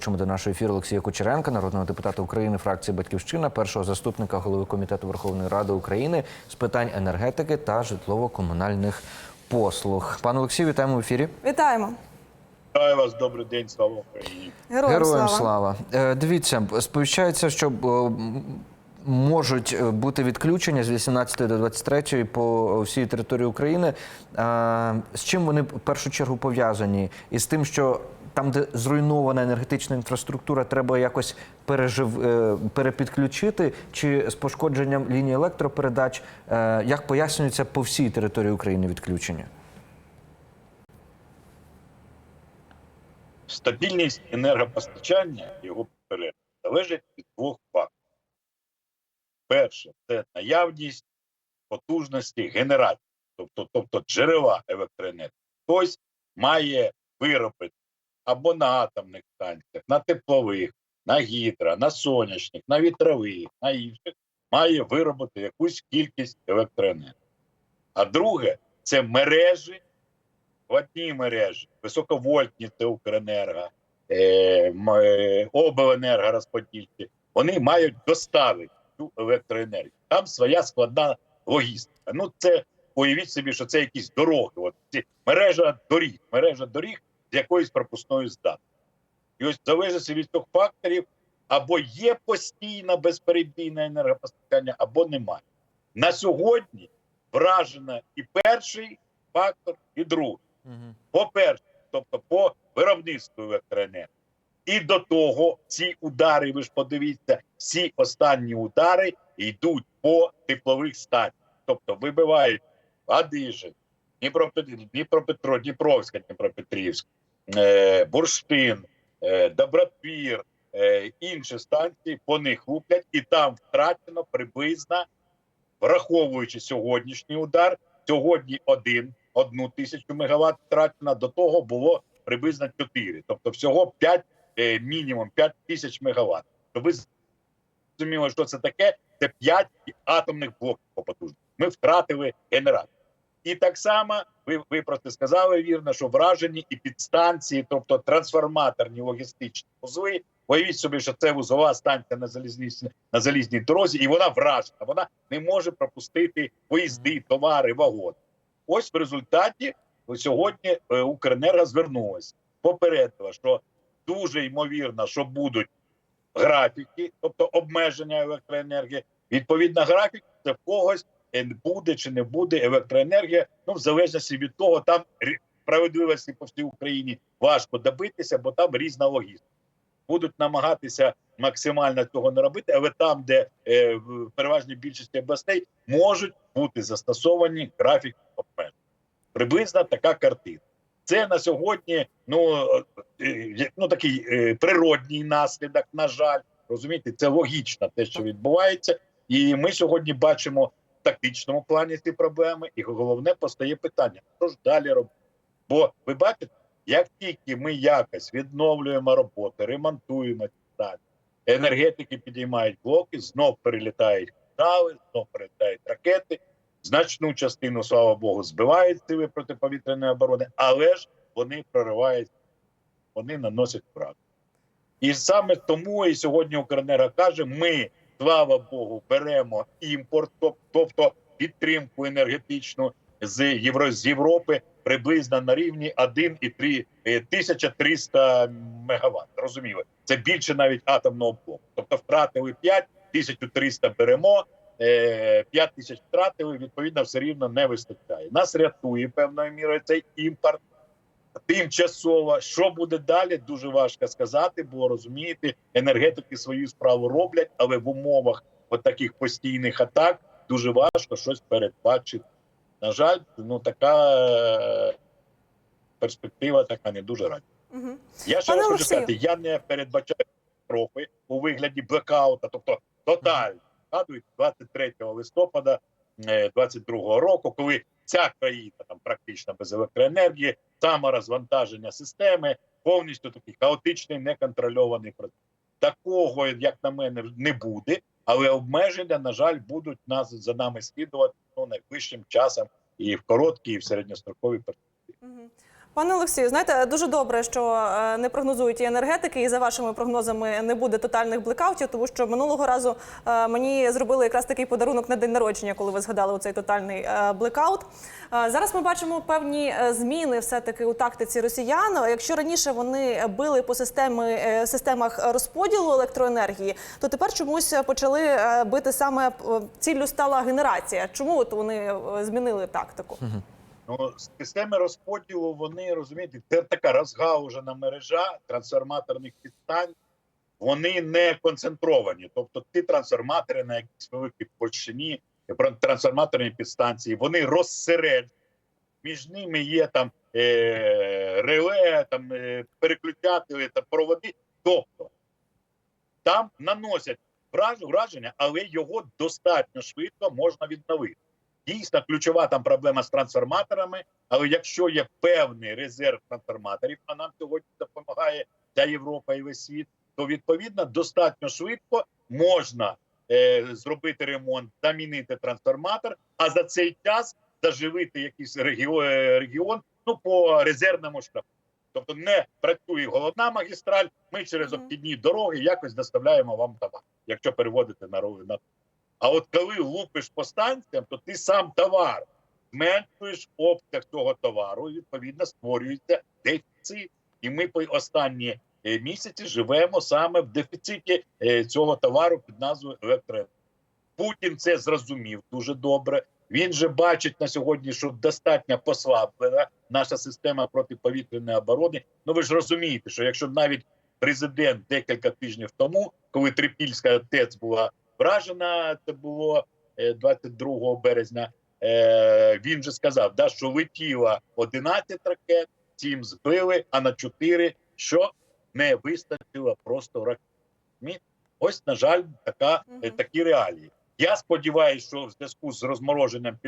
залучимо до нашого ефіру Олексія Кучеренка, народного депутата України, фракції Батьківщина, першого заступника голови комітету Верховної Ради України з питань енергетики та житлово-комунальних послуг. Пане Олексію, вітаємо в ефірі. Вітаємо. Вітаю вас, добрий день, слава Україні. Героям, Героям слава. слава. Е, Дивіться, сповіщається, що е, можуть е, бути відключення з 18 до 23 по всій території України. А, З чим вони в першу чергу пов'язані? Із тим, що там, де зруйнована енергетична інфраструктура, треба якось пережив, е, перепідключити, чи з пошкодженням лінії електропередач, Е, як пояснюється по всій території України відключення? Стабільність енергопостачання його перерив залежить від двох факторів. Перше це наявність потужності генерації, тобто, тобто джерела електроенергії. Хтось має виробити або на атомних станціях, на теплових, на гідро, на сонячних, на вітрових, на інших, має виробити якусь кількість електроенергії. А друге це мережі складні мережі, високовольтні це Укренерго, е, е, обленерго розподільці, вони мають доставити цю електроенергію. Там своя складна логістика. Ну, це уявіть собі, що це якісь дороги. От ці мережа доріг, мережа доріг з якоюсь пропускною здатністю. І ось залежить від цих факторів, або є постійне безперебійне енергопостачання, або немає. На сьогодні вражено і перший фактор, і другий по-перше, тобто по виробництву електроенергії. І до того ці удари, ви ж подивіться, всі останні удари йдуть по теплових станціях. Тобто вибивають Адижин, Дніпропет- Дніпропетро, Дніпровська, Дніпропетрівська, Бурштин, е, Добропір, е, інші станції по них луплять, і там втрачено приблизно, враховуючи сьогоднішній удар, сьогодні один, одну тисячу мегаватт втрачено, до того було приблизно 4. Тобто всього 5, е, мінімум 5 тисяч мегаватт. Щоб ви зрозуміли, що це таке, це 5 атомних блоків по потужності. Ми втратили генератор. І так само ви, ви просто сказали вірно, що вражені і підстанції, тобто трансформаторні логістичні вузли. Уявіть собі, що це вузова станція на залізній на залізній дорозі, і вона вражена. Вона не може пропустити поїзди, товари, вагони. Ось в результаті сьогодні е, Укренерго звернулася, попередила, що дуже ймовірно, що будуть графіки, тобто обмеження електроенергії. Відповідно, графік це в когось буде чи не буде електроенергія. Ну, в залежності від того, там справедливості по всій Україні важко добитися, бо там різна логістика. Будуть намагатися максимально цього не робити, але там, де е, в переважній більшості областей можуть бути застосовані графіки обмежень. Приблизно така картина. Це на сьогодні ну, е, ну такий е, природній наслідок, на жаль, розумієте, це логічно те, що відбувається, і ми сьогодні бачимо тактичному плані ці проблеми. І головне постає питання: що ж далі робити? Бо ви бачите, як тільки ми якось відновлюємо роботи, ремонтуємо ці станції, енергетики підіймають блоки, знов перелітають кави, знов перелітають ракети. Значну частину, слава Богу, збивають сили протиповітряної оборони, але ж вони проривають, вони наносять враг. І саме тому і сьогодні Укренерго каже: ми, слава Богу, беремо імпорт, тоб- тобто підтримку енергетичну з Євро з Європи приблизно на рівні 1,3 е, 1300 мегаватт. Розуміли, це більше навіть атомного блоку. Тобто втратили 5, 1300 беремо. 5 тисяч втратили, відповідно, все рівно не вистачає. Нас рятує певною мірою цей імпорт. Тимчасово, що буде далі, дуже важко сказати, бо розумієте, енергетики свою справу роблять, але в умовах от таких постійних атак дуже важко щось передбачити. На жаль, ну така е, перспектива така не дуже радісна. Угу. Я ще раз хочу сказати, я не передбачаю катастрофи у вигляді блекаута, тобто тоталь. Згадують 23 листопада е, 22 року, коли ця країна там практично без електроенергії, саморозвантаження системи, повністю такий хаотичний, неконтрольований процес. Такого, як на мене, не буде, але обмеження, на жаль, будуть нас за нами слідувати ну, найближчим часом і в короткій, і в середньостроковій перспективі. Пане Олексію, знаєте, дуже добре, що е, не прогнозують і енергетики, і за вашими прогнозами не буде тотальних блекаутів, тому що минулого разу е, мені зробили якраз такий подарунок на день народження, коли ви згадали цей тотальний е, блекаут. Зараз ми бачимо певні зміни все-таки у тактиці росіян. Якщо раніше вони били по системи, системах розподілу електроенергії, то тепер чомусь почали бити саме ціллю стала генерація. Чому от вони змінили тактику? Ну, системи розподілу, вони розумієте, це така розгаужена мережа трансформаторних підстань. Вони не концентровані. Тобто, ті трансформатори на якійсь великій площині, трансформаторні підстанції, вони розсереджені. Між ними є там е, реле, там е, переключателі та проводи. Тобто там наносять враження, але його достатньо швидко можна відновити. Дійсно, ключова там проблема з трансформаторами, але якщо є певний резерв трансформаторів, а нам сьогодні допомагає вся Європа і весь світ, то відповідно достатньо швидко можна е, зробити ремонт, замінити трансформатор, а за цей час заживити якийсь регіон, регіон ну по резервному шляху. Тобто не працює головна магістраль. Ми через обхідні дороги якось доставляємо вам товар, якщо переводити на на а от коли лупиш по станціям, то ти сам товар зменшуєш обсяг цього товару, і відповідно створюється дефіцит. І ми по останні е, місяці живемо саме в дефіциті е, цього товару під назвою електроенергія. Путін це зрозумів дуже добре. Він же бачить на сьогодні, що достатньо послаблена наша система протиповітряної оборони. Ну ви ж розумієте, що якщо навіть президент декілька тижнів тому, коли Трипільська ТЕЦ була вражена, це було е, 22 березня. е, Він же сказав, да, що летіло 11 ракет, 7 збили, а на 4 що не вистачило просто ракет. Ось, на жаль, така, е, такі реалії. Я сподіваюся, що в зв'язку з розмороженням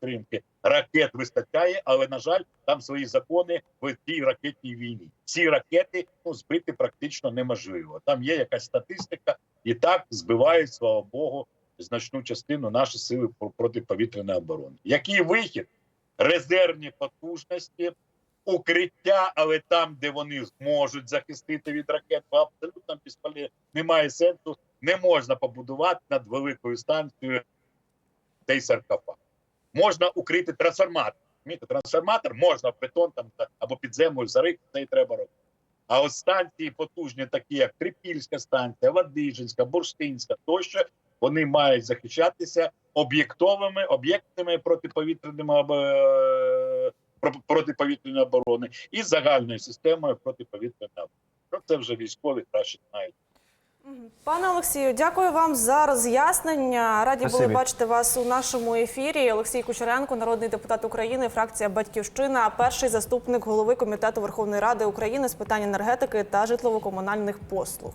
підтримки ракет вистачає, але на жаль, там свої закони в цій ракетній війні. Ці ракети ну, збити практично неможливо. Там є якась статистика, і так збивають, слава Богу, значну частину наші сили про- протиповітряної оборони. Який вихід? Резервні потужності, укриття, але там, де вони зможуть захистити від ракет, бо абсолютно безполе- немає сенсу. Не можна побудувати над великою станцією цей саркофаг. Можна укрити трансформатор. Трансформатор можна в бетон там або під землю зарити, це і треба робити. А от станції потужні, такі як Трипільська станція, Вадижинська, Бурштинська, тощо, вони мають захищатися об'єктовими об'єктами протиповітряними е, про- протиповітряної оборони і загальною системою протиповітряної оборони. Про Це вже військові краще знають. Пане Олексію, дякую вам за роз'яснення. Раді були бачити вас у нашому ефірі. Олексій Кучеренко, народний депутат України, фракція Батьківщина, перший заступник голови комітету Верховної Ради України з питань енергетики та житлово-комунальних послуг.